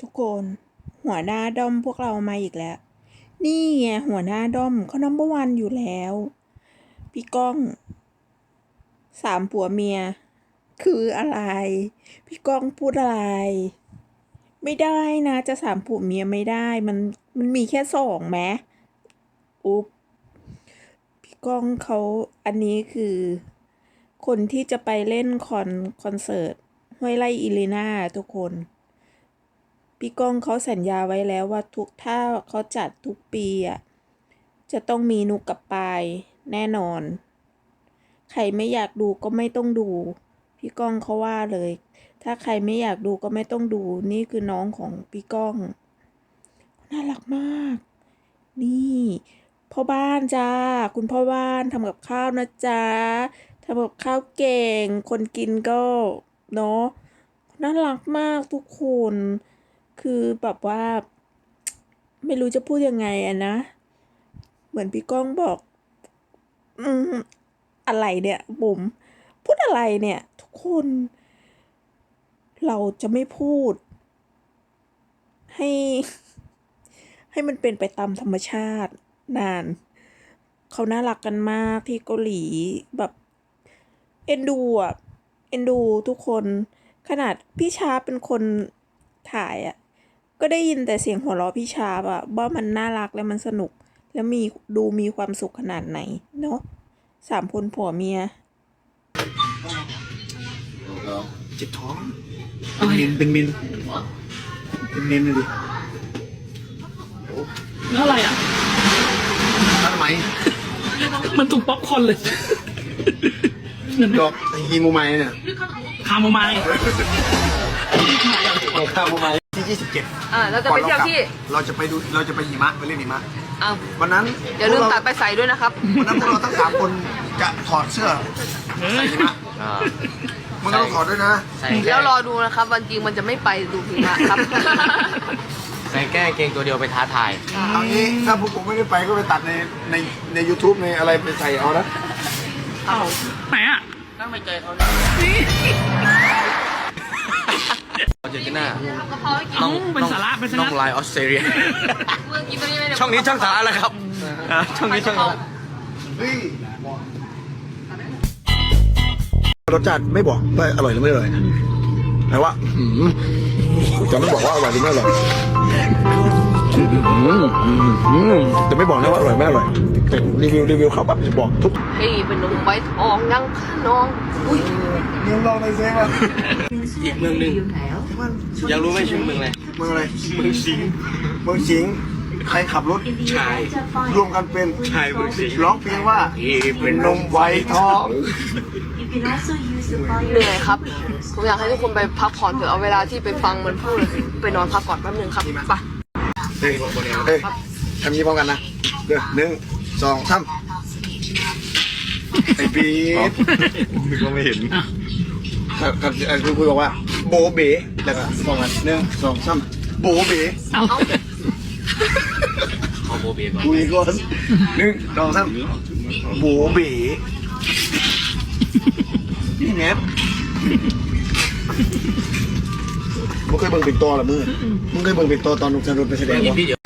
ทุกคน หัวหน้าด้อมพวกเรามาอีกแล้ว นี่ไงหัวหน้าด้อมเขานัมเบอร์วันอยู่แล้ว พี่ก้อง สามผัวเมีย คืออะไร พี่ก้องพูดอะไร ไม่ได้นะจะสามผัวเมียไม่ได้มันมันมีแค่สองไหมอุ๊บพี่ก้องเขาอันนี้คือ คนที่จะไปเล่นคอนคอนเสิร์ตห้วยไร่อิลีนาทุกคน พี่ก้องเขาสัญญาไว้แล้วว่าทุกถ้าเขาจัดทุกปีอะจะต้องมีนุกกับปายแน่นอน ใครไม่อยากดูก็ไม่ต้องดู พี่ก้องเขาว่าเลย ถ้าใครไม่อยากดูก็ไม่ต้องดู นี่คือน้องของพี่ก้อง น่ารักมาก นี่พ่อบ้านจ้า คุณพ่อบ้านทำกับข้าวนะจ๊ะทำกับข้าวเก่ง คนกินก็เนาะน่ารักมากทุกคน คือแบบว่า ไม่รู้จะพูดยังไงอะนะ เหมือนพี่ก้องบอก อืมอะไรเนี่ยบุ๋มพูดอะไรเนี่ย ทุกคน เราจะไม่พูด ให้ ให้มันเป็นไปตามธรรมชาตินาน เขาน่ารักกันมากที่เกาหลีแบบเอ็นดูอะเอ็นดูทุกคน ขนาดพี่ชาเป็นคนถ่ายอะ ก็ได้ยินแต่เสียงหัวเราะพี่ชาร์ปอะว่ามันน่ารักและมันสนุก แล้วมีดูมีความสุขขนาดไหนเนาะสามคนผัวเมียเจ็บท้องเป็นเมนเป็นเมนเป็นเมนเลยดิแล้วอะไรอะทำไมมันถูกป๊อปคอร์นเลยดอกฮีโมไมเนี่ยคาโมไมล์ดอกข้าวโมไม ที่27อ่าเราจะไปเที่ยวที่ เราจะไปดูเราจะไปหิมะไปเล่นหิมะอ้าววันนั้นอย่าลืมตัดไปใส่ด้วยนะครับ วันนั้นพวกเราทั้งสามคนจะถอดเสื้อใส่หิมะมึงก็ต้องถอดด้วยนะแล้วรอดูนะครับ วันจริงมันจะไม่ไปดูหิมะครับ ใส่แก้เกงตัวเดียวไปท้าทาย เอางี้ถ้าพวกผมไม่ได้ไปก็ไปตัดในในใน YouTube ในอะไรไปใส่เอานะไหนอะ ต้องไปเจอเขา อาร์เจนติน่าเอ้าเป็นสาระเป็นสาน้อระงลายออสเตรเลีย เมื่อกี้ตัวนี้ไม่ได้ช่องนี้ช่องสาระอะไรครับอ่าช่องนี้ช่องสาระเฮ้ยรสชาติไม่บอกว่าอร่อยหรือไม่อร่อยแต่ว่าอืมจะไม่บอกว่าอร่อยหรือไม่อร่อยอืมอืมแต่ไม่บอกนะว่าอร่อยไม่อร่อยแต่รีวิวรีวิวเขาแบบจะบอกทุกพี่เป็นหนุ่มไว้ทองยังน้อง อุ้ย เมืองลองเลยเซ่ว่าอีกเมืองหนึ่ง อยากรู้ไหมชื่อเมืองอะไรเมืองอะไรเมืองสิงห์เมืองสิงห์ใครขับรถชายรวมกันเป็นชายเมืองสิงห์ร้องเพลงว่าเป็นนมไวทองเหนื่อยครับ ผมอยากให้ทุกคนไปพักผ่อนเถอะเอาเวลาที่ไปฟังมันพูดไปนอนพักก่อนแป๊บนึงครับไปเฮ้ยเฮ้ยทำนี้พร้อมกันนะเดี๋ยวหนึ่งสองสามไอ้ปีดนึกว่าไม่เห็นกับกับไอ้คุณคุยบอกว่า โบเบ๋แล้วก็พร้อมกันหนึ่งสองสามโบเบ๋เอาขอโบเบียก่อนคุยก่อนหนึ่งสองสามโบเบ๋นี่แงบมึงเคยเบิ่งเป็นตัวเหรอมึงมึงเคยเบิ่งเป็นตัวตอนนุกชันรถไปแสดงยินปะ